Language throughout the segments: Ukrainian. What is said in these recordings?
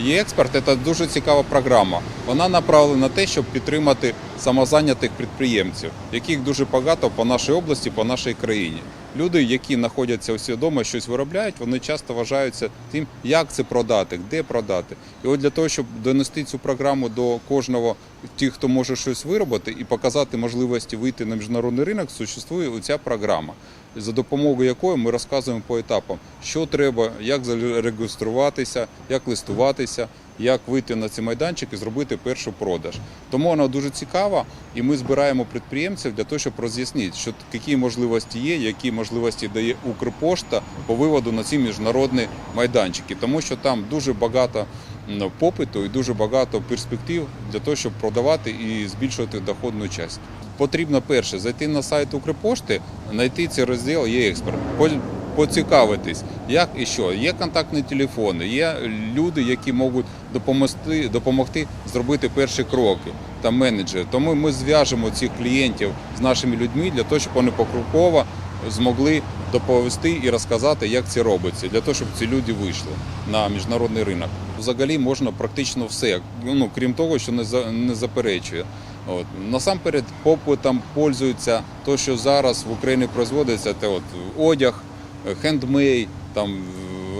Є-експорт це дуже цікава програма. Вона направлена на те, щоб підтримати самозайнятих підприємців, яких дуже багато по нашій області, по нашій країні. Люди, які знаходяться усі вдома, щось виробляють, вони часто вважаються тим, як це продати, де продати. І от для того, щоб донести цю програму до кожного тих, хто може щось виробити і показати можливості вийти на міжнародний ринок, существує оця програма, за допомогою якої ми розказуємо по етапам, що треба, як зареєструватися, як листуватися, як вийти на цей майданчик і зробити перший продаж. Тому вона дуже цікава, і ми збираємо підприємців для того, щоб роз'яснити, що які можливості є, які можливості дає Укрпошта по виводу на ці міжнародні майданчики, тому що там дуже багато попиту і дуже багато перспектив для того, щоб продавати і збільшувати доходну частину. Потрібно перше зайти на сайт Укрпошти, знайти цей розділ є експорт. Поцікавитись, як і що. Є контактні телефони, є люди, які можуть допомогти, допомогти зробити перші кроки та менеджери. Тому ми зв'яжемо цих клієнтів з нашими людьми для того, щоб вони покроково змогли доповісти і розказати, як це робиться, для того, щоб ці люди вийшли на міжнародний ринок. Взагалі можна практично все, ну крім того, що не не заперечує. От насамперед попитом пользуються то, що зараз в Україні производиться, це от одяг, хендмей, там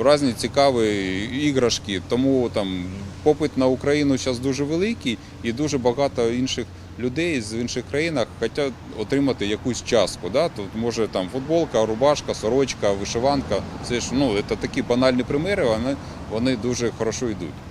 різні цікаві іграшки. Тому там попит на Україну зараз дуже великий і дуже багато інших людей з інших країнах хочуть отримати якусь частку. Да? Тут може там футболка, рубашка, сорочка, вишиванка. Це ж ну це такі банальні приміри, вони, вони дуже хорошо йдуть.